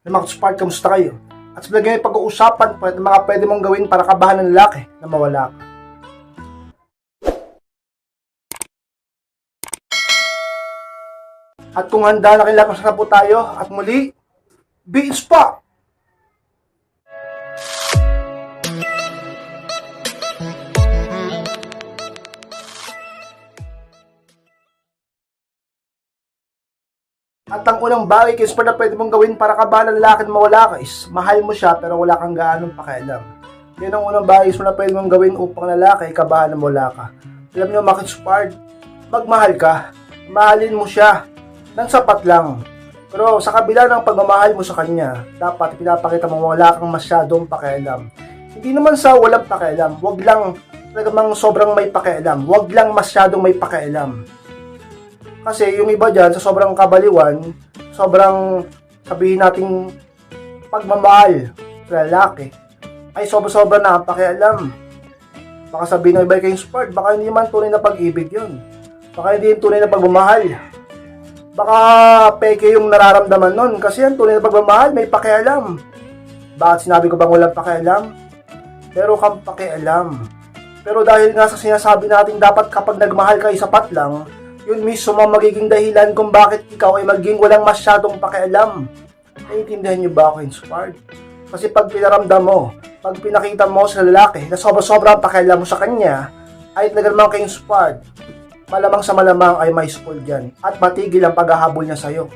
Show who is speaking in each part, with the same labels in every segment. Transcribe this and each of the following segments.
Speaker 1: na spark, kamusta kayo? At sa lagay pag-uusapan po mga pwede mong gawin para kabahan ng lalaki na mawala ka. At kung handa na kailangan sa po tayo, at muli, be spa! At ang unang bagay kay Spur na pwede mong gawin para kabahan ng lalaki na mawala ka is mahal mo siya pero wala kang gaanong pakialam. Yan ang unang bagay Spur na pwede mong gawin upang lalaki kabahan ng mawala ka. Alam niyo, Makit Spur, magmahal ka, mahalin mo siya ng sapat lang. Pero sa kabila ng pagmamahal mo sa kanya, dapat pinapakita mo wala kang masyadong pakialam. Hindi naman sa walang pakialam, wag lang talagang sobrang may pakialam, wag lang masyadong may pakialam. Kasi yung iba dyan, sa sobrang kabaliwan, sobrang sabihin nating pagmamahal sa lalaki, ay sobra-sobra na ang pakialam. Baka sabihin ng iba kayong sport, baka hindi man tunay na pag-ibig yun. Baka hindi yung tunay na pagmamahal. Baka peke yung nararamdaman nun kasi ang tunay na pagmamahal may pakialam. Bakit sinabi ko bang walang pakialam? Pero kang pakialam. Pero dahil nga sa sinasabi natin dapat kapag nagmahal ka sapat lang, yun mismo ang magiging dahilan kung bakit ikaw ay maging walang masyadong pakialam. Naiintindihan niyo ba ako, inspired? Kasi pag pinaramdam mo, pag pinakita mo sa lalaki na sobra-sobra ang pakialam mo sa kanya, ay nagalmang ka inspired, malamang sa malamang ay may spoil dyan at matigil ang paghahabol niya sa'yo.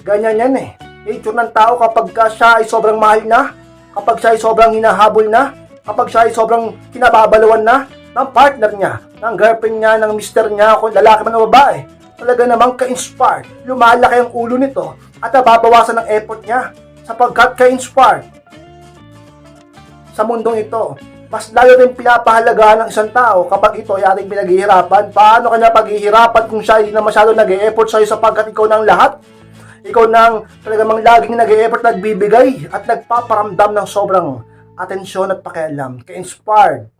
Speaker 1: Ganyan yan eh. Nature ng tao kapag ka siya ay sobrang mahal na, kapag siya ay sobrang hinahabol na, kapag siya ay sobrang kinababalawan na ng partner niya, ng girlfriend niya, ng mister niya, kung lalaki man o babae, talaga namang ka-inspired, lumalaki ang ulo nito at nababawasan ng effort niya sapagkat ka-inspired sa mundong ito. Mas lalo rin pinapahalagahan ng isang tao kapag ito ay ating pinaghihirapan. Paano kanya paghihirapan kung siya ay na masyado nag-e-effort sa'yo sapagkat ikaw ng lahat? Ikaw nang talagang laging nag-e-effort, nagbibigay at nagpaparamdam ng sobrang atensyon at pakialam. Ka-inspired.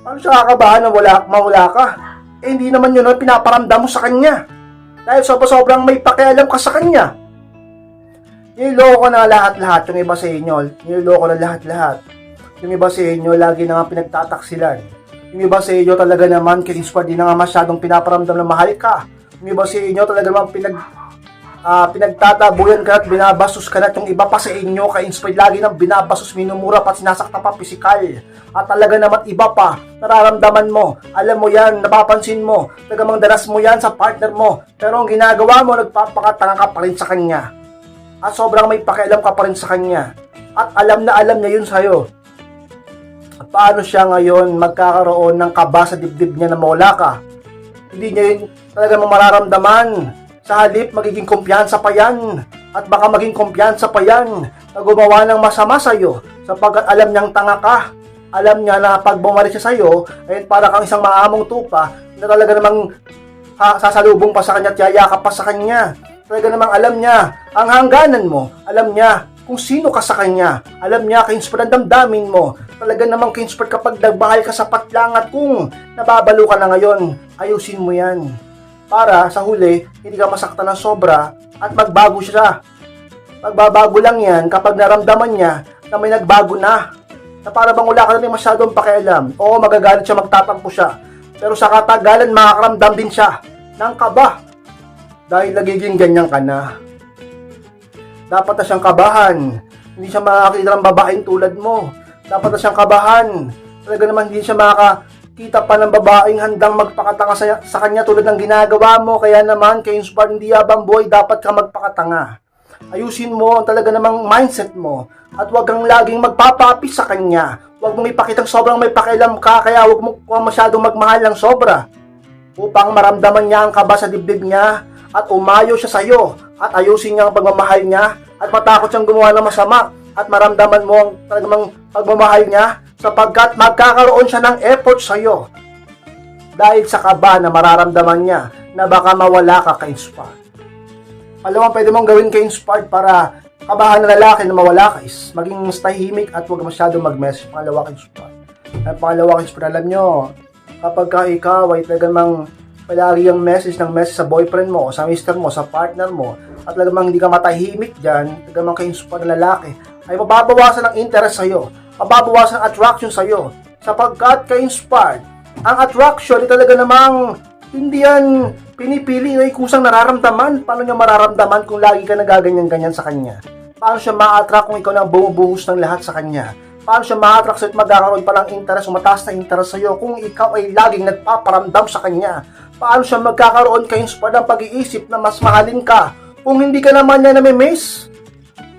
Speaker 1: Paano siya kakabahan na wala, mawala ka? Eh, hindi naman yun ang pinaparamdam mo sa kanya. Dahil sobra-sobrang may pakialam ka sa kanya. Niloko na lahat-lahat yung iba sa inyo. Niloko na lahat-lahat. Yung iba sa inyo, lagi na nga pinagtataksilan. Yung iba sa inyo talaga naman, ka-inspired, di na nga masyadong pinaparamdam na mahal ka. Yung iba sa inyo talaga naman pinag, ah, pinagtatabuyan ka at binabastos ka na. At yung iba pa sa inyo, ka-inspired, lagi nang binabastos, minumura pa, sinasakta pa pisikal. At talaga naman iba pa, nararamdaman mo, alam mo yan, napapansin mo, tagamang daras mo yan sa partner mo. Pero ang ginagawa mo, nagpapakatanga ka pa rin sa kanya. At sobrang may pakialam ka pa rin sa kanya. At alam na alam niya yun sa'yo. At paano siya ngayon magkakaroon ng kaba sa dibdib niya na mawala ka? Hindi niya yun talaga mararamdaman. Sa halip, magiging kumpiyansa pa yan. At baka maging kumpiyansa pa yan na gumawa ng masama sa'yo sapagkat alam niyang tanga ka. Alam niya na pag bumalik siya sa'yo, ay para kang isang maamong tupa na talaga namang ha, sasalubong pa sa kanya at yayakap pa sa kanya. Talaga namang alam niya ang hangganan mo. Alam niya kung sino ka sa kanya. Alam niya kinspert ang damdamin mo. Talaga namang kinspert kapag nagbahal ka sa patlang at kung nababalo ka na ngayon, ayusin mo yan. Para sa huli, hindi ka masaktan ng sobra at magbago siya. Magbabago lang yan kapag naramdaman niya na may nagbago na. Na para bang wala ka na masyadong pakialam. Oo, magagalit siya, magtatampo siya. Pero sa katagalan, makakaramdam din siya ng kaba. Dahil nagiging ganyan ka na. Dapat na siyang kabahan. Hindi siya makakita ng babaeng tulad mo. Dapat na siyang kabahan. Talaga naman hindi siya makakita pa ng babaeng handang magpakatanga sa, sa kanya tulad ng ginagawa mo. Kaya naman, kay Inspired Hindi Yabang Boy, dapat ka magpakatanga. Ayusin mo ang talaga namang mindset mo. At huwag kang laging magpapapis sa kanya. Huwag mong ipakitang sobrang may pakialam ka, kaya huwag mo masyadong magmahal ng sobra. Upang maramdaman niya ang kaba sa dibdib niya at umayo siya sa iyo at ayusin niya ang pagmamahal niya at matakot siyang gumawa ng masama at maramdaman mo ang talagang pagmamahal niya sapagkat magkakaroon siya ng effort sa iyo dahil sa kaba na mararamdaman niya na baka mawala ka ka-inspired. Alam mo, pwede mong gawin ka-inspired para kabahan ng lalaki na mawala ka is maging tahimik at huwag masyado mag-message. Pangalawa ka-inspired. At pangalawa ka-inspired, alam nyo, kapag ka ikaw ay talagang palagi ang message ng message sa boyfriend mo, sa mister mo, sa partner mo, at talagang hindi ka matahimik dyan, talagang kayo inspire na lalaki, ay mababawasan ang interest sa'yo, mababawasan ang attraction sa'yo, sapagkat ka-inspired. Ang attraction ay talaga namang hindi yan pinipili ay kusang nararamdaman. Paano niya mararamdaman kung lagi ka nagaganyan-ganyan sa kanya? Paano siya ma-attract kung ikaw na ang bumubuhos ng lahat sa kanya? Paano siya ma-attract sa'yo at magkakaroon pa ng interest o mataas na interest sa'yo kung ikaw ay laging nagpaparamdam sa kanya? Paano siya magkakaroon kayo ng pag-iisip na mas mahalin ka kung hindi ka naman niya nami-miss?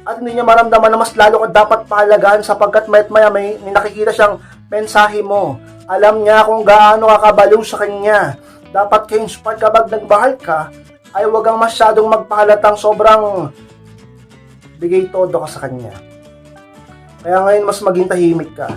Speaker 1: At hindi niya maramdaman na mas lalo ka dapat pahalagaan sapagkat mayat maya may, may nakikita siyang mensahe mo. Alam niya kung gaano ka kabaliw sa kanya. Dapat kayo inspired kapag nagmahal ka, ay huwag kang masyadong magpahalatang sobrang bigay todo ka sa kanya. Kaya ngayon mas maging tahimik ka.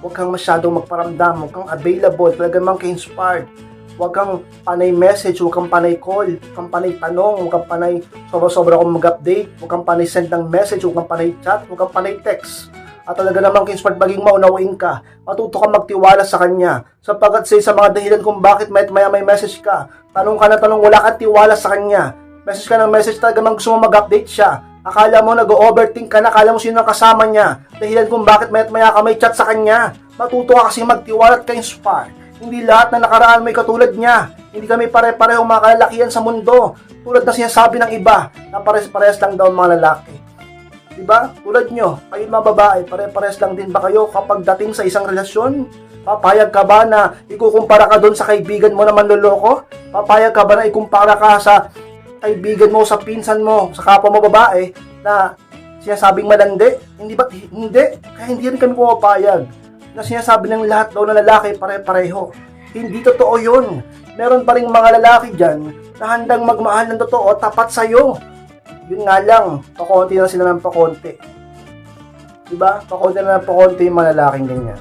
Speaker 1: Huwag kang masyadong magparamdam, huwag kang available, talaga mang ka-inspired. Huwag kang panay message, huwag kang panay call, huwag kang panay tanong, huwag kang panay sobra-sobra kung mag-update, huwag kang panay send ng message, huwag kang panay chat, huwag kang panay text. At talaga namang ka-inspired maging maunawain ka, matuto kang magtiwala sa kanya. Sapagkat sa sa mga dahilan kung bakit may maya may message ka, tanong ka na tanong, wala kang tiwala sa kanya. Message ka ng message talaga mang gusto mo mag-update siya. Akala mo nag-overthink ka na, akala mo sino ang kasama niya. Dahilan kung bakit mayat maya ka may chat sa kanya. Matuto ka kasi magtiwala at ka-inspire. Hindi lahat na nakaraan may katulad niya. Hindi kami pare-parehong mga kalalakihan sa mundo. Tulad na sinasabi ng iba, na pares-pares lang daw mga lalaki. Diba? Tulad nyo, kayo mga babae, pare-pares lang din ba kayo kapag dating sa isang relasyon? Papayag ka ba na ikukumpara ka doon sa kaibigan mo na manloloko? Papayag ka ba na ikumpara ka sa kaibigan mo, sa pinsan mo, sa kapwa mo babae na sinasabing malandi? Hindi ba? Hindi. Kaya hindi rin kami pumapayag na sinasabi ng lahat daw na lalaki pare-pareho. Hindi totoo yun. Meron pa rin mga lalaki dyan na handang magmahal ng totoo tapat sa'yo. Yun nga lang, pakonti na sila ng pakonti. Diba? Pakonti na ng pakonti yung mga lalaking ganyan.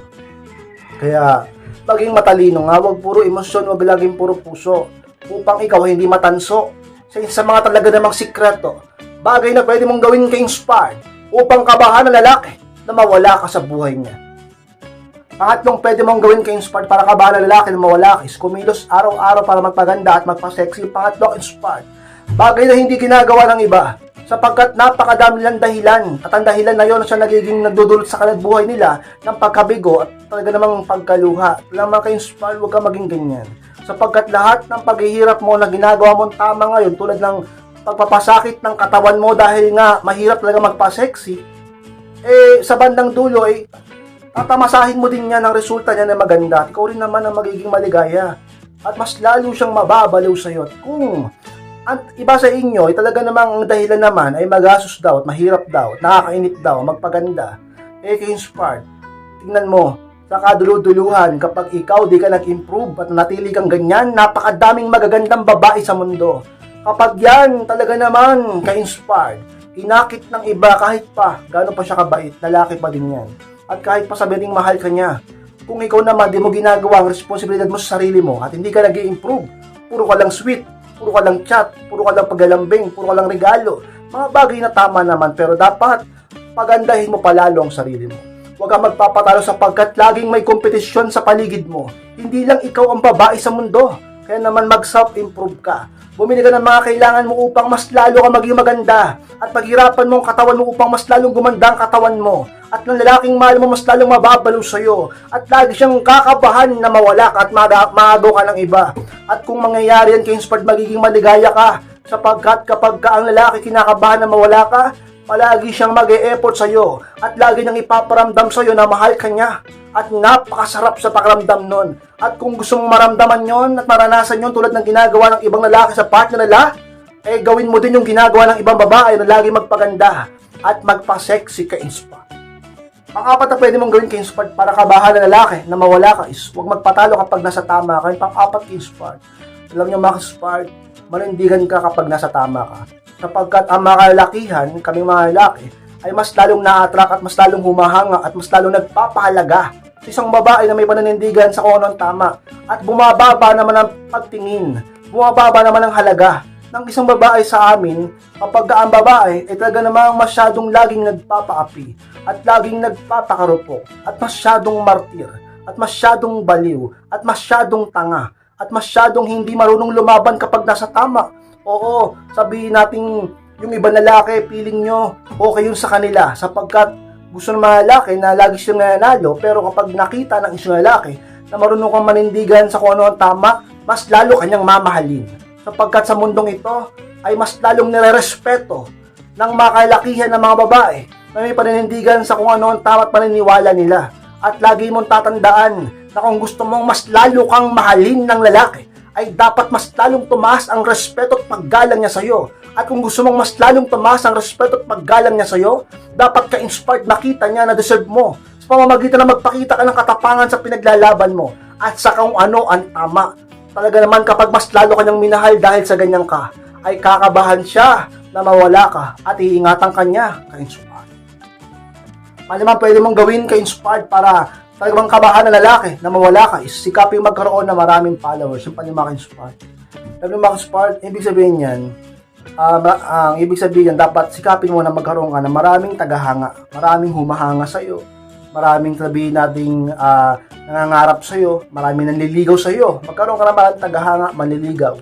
Speaker 1: Kaya, maging matalino nga, wag puro emosyon, wag laging puro puso. Upang ikaw hindi matanso. Sa, sa mga talaga namang sikreto, bagay na pwede mong gawin ka-inspired upang kabahan ng lalaki na mawala ka sa buhay niya. Pangatlong pwede mong gawin ka-inspired para kabahan ng lalaki na mawala ka is kumilos araw-araw para magpaganda at magpa-sexy. Pangatlong inspired. Bagay na hindi ginagawa ng iba sapagkat napakadami nilang dahilan at ang dahilan na yon siya nagiging nagdudulot sa kanila buhay nila ng pagkabigo at talaga namang pagkaluha. Lamang ka-inspired, huwag ka maging ganyan. Sapagkat lahat ng paghihirap mo na ginagawa mo tama ngayon tulad ng pagpapasakit ng katawan mo dahil nga mahirap talaga magpa-sexy, eh sa bandang dulo ay tatamasahin mo din yan ang resulta niya na maganda at ikaw rin naman ang magiging maligaya. At mas lalo siyang mababaliw sa'yo. At kung ang iba sa inyo ay talaga namang ang dahilan naman ay magastos daw at mahirap daw at nakakainit daw magpaganda. Eh ka-inspired tingnan mo sa kaduluduluhan kapag ikaw di ka nag-improve at natili kang ganyan napakadaming magagandang babae sa mundo. Kapag yan talaga naman ka-inspired inakit ng iba kahit pa gaano pa siya kabait lalaki pa din yan at kahit pa sabihin mahal ka niya, kung ikaw naman di mo ginagawa ang responsibilidad mo sa sarili mo at hindi ka nag improve puro ka lang sweet, puro ka lang chat, puro ka lang paglalambing, puro ka lang regalo, mga bagay na tama naman pero dapat pagandahin mo palalo ang sarili mo. Huwag kang magpapatalo sapagkat laging may kompetisyon sa paligid mo. Hindi lang ikaw ang babae sa mundo. Kaya naman mag-self-improve ka. Bumili ka ng mga kailangan mo upang mas lalo ka maging maganda. At paghirapan mo ang katawan mo upang mas lalong gumanda ang katawan mo. At ng lalaking mahal mo mas lalong mababalo sa'yo. At lagi siyang kakabahan na mawala ka at maagaw ka ng iba. At kung mangyayari yan kay Inspired, magiging maligaya ka. Sapagkat kapag ka ang lalaki kinakabahan na mawala ka, palagi siyang mag effort sa'yo at lagi niyang ipaparamdam sa'yo na mahal ka niya at napakasarap sa pakiramdam nun. At kung gusto mong maramdaman yon at maranasan yon tulad ng ginagawa ng ibang lalaki sa partner nila, eh gawin mo din yung ginagawa ng ibang babae na lagi magpaganda at magpa-sexy ka inspired. Pang-apat na pwede mong gawin ka inspired para kabahan ng lalaki na mawala ka is huwag magpatalo kapag nasa tama ka. Pang-apat ka inspired. Alam niyo mga inspired, manindigan ka kapag nasa tama ka sapagkat ang mga kalakihan, kaming mga lalaki, ay mas lalong na-attract at mas lalong humahanga at mas lalong nagpapahalaga. Sa isang babae na may pananindigan sa kung ano ang tama at bumababa naman ang pagtingin, bumababa naman ang halaga ng isang babae sa amin kapag ang babae ay talaga namang masyadong laging nagpapaapi at laging nagpapakarupok at masyadong martir at masyadong baliw at masyadong tanga at masyadong hindi marunong lumaban kapag nasa tama Oo, sabihin nating Yung iba lalaki, feeling nyo, okay yun sa kanila sapagkat gusto ng mga lalaki na lagi silang nananalo pero kapag nakita ng isang lalaki na marunong kang manindigan sa kung ano ang tama, mas lalo kanyang mamahalin. Sapagkat sa mundong ito ay mas lalong nirerespeto ng mga kalakihan ng mga babae na may paninindigan sa kung ano ang tama at paniniwala nila. At lagi mong tatandaan na kung gusto mong mas lalo kang mahalin ng lalaki, ay dapat mas lalong tumaas ang respeto at paggalang niya sa iyo. At kung gusto mong mas lalong tumaas ang respeto at paggalang niya sa iyo, dapat ka-inspired makita niya na deserve mo sa pamamagitan na magpakita ka ng katapangan sa pinaglalaban mo at sa kung ano ang tama. Talaga naman kapag mas lalo kanyang minahal dahil sa ganyan ka, ay kakabahan siya na mawala ka at iingatan kanya ka-inspired. Ano naman pwede mong gawin ka-inspired para talagang kabahan na lalaki na mawala ka is sikapin magkaroon ng maraming followers yung panimaka-inspired. Sabi ng inspired ibig sabihin yan, ah, ba- ang ibig sabihin yan, dapat sikapin mo na magkaroon ka ng maraming tagahanga, maraming humahanga sa iyo, maraming sabihin nating ah, nangangarap sa iyo, maraming nanliligaw sa iyo. Magkaroon ka ng maraming tagahanga, manliligaw.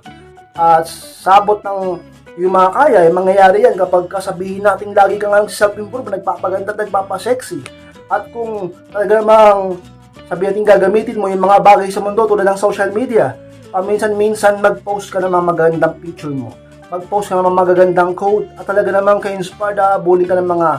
Speaker 1: At sabot ng yung mga kaya, yung mangyayari yan kapag kasabihin natin lagi ka nga self-improve, nagpapaganda, nagpapasexy. At kung talaga namang sabi natin gagamitin mo yung mga bagay sa mundo tulad ng social media, paminsan-minsan mag-post ka ng mga magagandang picture mo. Mag-post ka ng mga magagandang quote at talaga namang ka-inspired, bully ka ng mga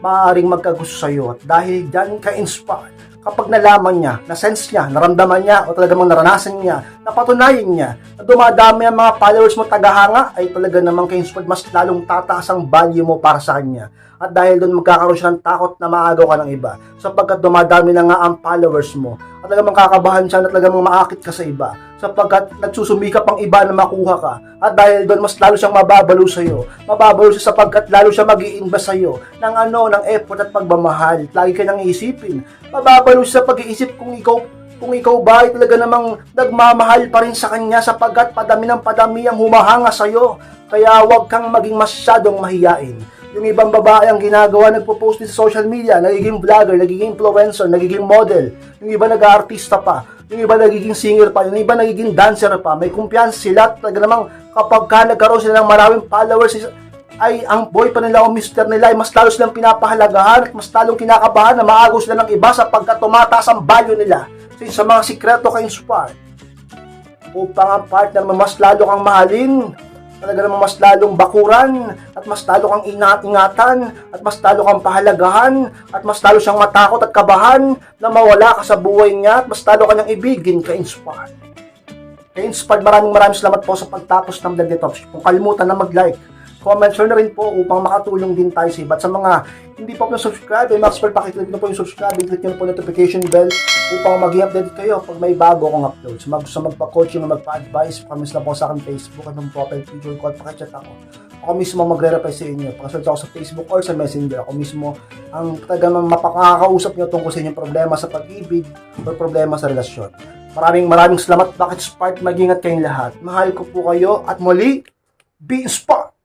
Speaker 1: maaaring magkagusto sa iyo. At dahil dyan ka-inspired, kapag nalaman niya, na-sense niya, naramdaman niya, o talagang naranasan niya, napatunayan niya, na dumadami ang mga followers mo tagahanga, ay talaga namang ka-inspired, mas lalong tataas ang value mo para sa kanya. At dahil doon magkakaroon siya ng takot na maagaw ka ng iba. Sapagkat dumadami na nga ang followers mo. At talagang makakabahan siya na talagang maakit ka sa iba. Sapagkat nagsusumikap ang iba na makuha ka. At dahil doon mas lalo siyang mababalo sa iyo. Mababalo siya sapagkat lalo siya mag iimbas sa iyo ng ano, ng effort at pagmamahal. Lagi ka nang iisipin. Mababalo siya sa pag-iisip kung ikaw kung ikaw ba ay talaga namang nagmamahal pa rin sa kanya sapagkat padami ng padami ang humahanga sa iyo. Kaya huwag kang maging masyadong mahiyain. Yung ibang babae ang ginagawa, nagpo-post din sa social media, nagiging vlogger, nagiging influencer, nagiging model. Yung iba nag-artista pa, yung iba nagiging singer pa, yung iba nagiging dancer pa. May kumpiyansa sila, talaga namang kapag ka nagkaroon sila ng maraming followers, ay ang boy pa nila o mister nila ay mas lalo silang pinapahalagahan at mas lalong kinakabahan na maagaw sila ng iba sapagkat tumataas ang value nila. Sa mga sikreto kay inspire upang ang partner mo mas lalo kang mahalin, talaga namang mas lalong bakuran, at mas lalo kang inat-ingatan, at mas lalo kang pahalagahan, at mas lalo siyang matakot at kabahan na mawala ka sa buhay niya, at mas lalo ka niyang ibigin ka-inspired. Ka-inspired, maraming maraming salamat po sa pagtapos ng vlog nito. Kung kalimutan na mag-like, comment, share na rin po upang makatulong din tayo sa iba. At sa mga hindi pa po na-subscribe, ay Maxwell, pakiclick na po yung subscribe, click nyo na po notification bell upang maging updated kayo pag may bago akong upload. So, mag gusto magpa-coaching o magpa-advise, comments na po sa akin Facebook at ng profile picture ko at pakichat ako. Ako mismo magre-reply sa inyo. Pakasearch ako sa Facebook or sa Messenger. Ako mismo ang talagang mapakakausap nyo tungkol sa inyong problema sa pag-ibig o problema sa relasyon. Maraming maraming salamat. Bakit Spark? Mag-ingat kayong lahat. Mahal ko po kayo at muli, be inspired!